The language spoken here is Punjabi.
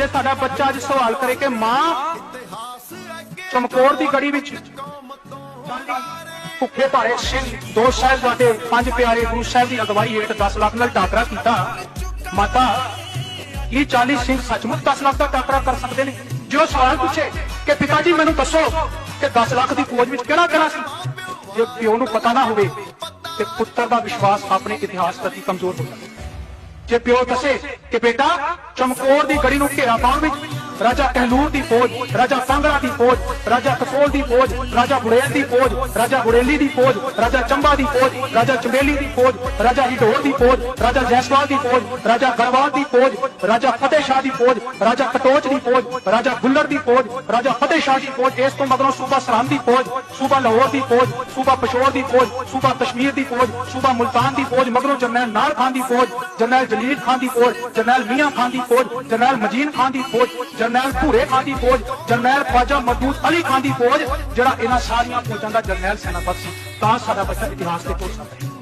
ਤੇ ਸਾਡਾ ਬੱਚਾ ਅੱਜ ਸਵਾਲ ਕਰੇ ਕਿ ਮਾਂ ਚਮਕੌਰ ਦੀ ਗੜੀ ਵਿੱਚ ਭੁੱਖੇ ਭਾਰੇ ਸਿੰਘ, ਦੋ ਸਾਹਿਬਜ਼ਾਦੇ, ਪੰਜ ਪਿਆਰੇ ਗੁਰੂ ਸਾਹਿਬ ਦੀ ਅਗਵਾਈ ਹੇਠ 10 ਲੱਖ ਨਾਲ ਟਾਕਰਾ ਕੀਤਾ। ਮਾਤਾ ਇਹ 40 ਸਿੰਘ ਸੱਚਮੁੱਚ 10 ਲੱਖ ਦਾ ਟਾਕਰਾ ਕਰ ਸਕਦੇ ਨੇ? ਜੋ ਸਵਾਲ ਪੁੱਛੇ ਕਿ ਪਿਤਾ ਜੀ ਮੈਨੂੰ ਦੱਸੋ ਕਿ 10 ਲੱਖ ਦੀ ਫੌਜ ਵਿੱਚ ਕਿਹੜਾ ਕਿਹੜਾ ਸੀ? ਜੇ ਪਿਓ ਨੂੰ ਪਤਾ ਨਾ ਹੋਵੇ ਤੇ ਪੁੱਤਰ ਦਾ ਵਿਸ਼ਵਾਸ ਆਪਣੇ ਇਤਿਹਾਸ ਪ੍ਰਤੀ ਕਮਜ਼ੋਰ ਹੋ ਜਾਂਦਾ। ਜੇ ਪਿਓ ਦੱਸੇ ਕਿ ਬੇਟਾ ਚਮਕੌਰ ਦੀ ਗੜੀ ਨੂੰ ਘੇਰਾ ਪਾਉਣ ਵਿੱਚ ਰਾਜਾ ਕਹਿਲੂਰ ਦੀ ਫੌਜ ਰਾਜਾ ਕਾਂਗੜਾ ਦੀ ਫੌਜ ਰਾਜਾ ਕਸੋਲ ਦੀ ਫੌਜ ਰਾਜਾ ਬੁੜੇਲ ਦੀ ਫੌਜ ਰਾਜਾ ਬੁੜੇਲੀ ਦੀ ਫੌਜ ਰਾਜਾ ਚੰਬਾ ਦੀ ਫੌਜ ਰਾਜਾ ਚੰਬੇਲੀ ਦੀ ਫੌਜ ਰਾਜਾ ਹਿਡੋਰ ਦੀ ਫੌਜ ਰਾਜਾ ਜੈਸਵਾਲ ਦੀ ਫੌਜ ਰਾਜਾ ਗੜਵਾਲ ਦੀ ਫੌਜ ਰਾਜਾ ਫਤਿਹ ਸ਼ਾਹ ਦੀ ਫੌਜ ਰਾਜਾ ਕਟੋਚ ਦੀ ਫੌਜ ਰਾਜਾ ਗੁੱਲਰ ਦੀ ਫੌਜ ਰਾਜਾ ਫਤਿਹ ਸ਼ਾਹ ਦੀ ਫੌਜ ਇਸ ਤੋਂ ਮਗਰੋਂ ਸੂਬਾ ਸਰਹੰਦ ਦੀ ਫੌਜ ਸੂਬਾ ਲਾਹੌਰ ਦੀ ਫੌਜ ਸੂਬਾ ਪਸ਼ੌਰ ਦੀ ਫੌਜ ਸੂਬਾ ਕਸ਼ਮੀਰ ਦੀ ਫੌਜ ਸੂਬਾ ਮੁਲਤਾਨ ਦੀ ਫੌਜ ਮਗਰੋਂ ਜਰਨੈਲ ਨਾਰ ਖਾਨ ਦੀ ਫੌਜ ਜਰਨੈਲ ਜਲੀਲ ਖਾਨ ਦੀ ਫੌਜ ਜਰਨੈਲ ਮੀਆਂ ਖਾਨ ਦੀ ਫੌਜ ਜਰਨੈਲ ਮਜੀਨ ਖਾਨ ਦੀ ਫੌਜ ਜਰਨੈਲ ਭੂਰੇ ਖਾਨ ਦੀ ਫੌਜ, ਜਰਨੈਲ ਖਵਾਜਾ ਮਹਮੂਦ ਅਲੀ ਖਾਨ ਦੀ ਫੌਜ, ਜਿਹੜਾ ਇਹਨਾਂ ਸਾਰੀਆਂ ਫੌਜਾਂ ਦਾ ਜਰਨੈਲ ਸੈਨਾਪਤੀ ਸੀ। ਤਾਂ ਸਾਡਾ ਬੱਚਾ ਇਤਿਹਾਸ ਤੇ ਪੁੱਛ ਸਕਦਾ ਹੈ।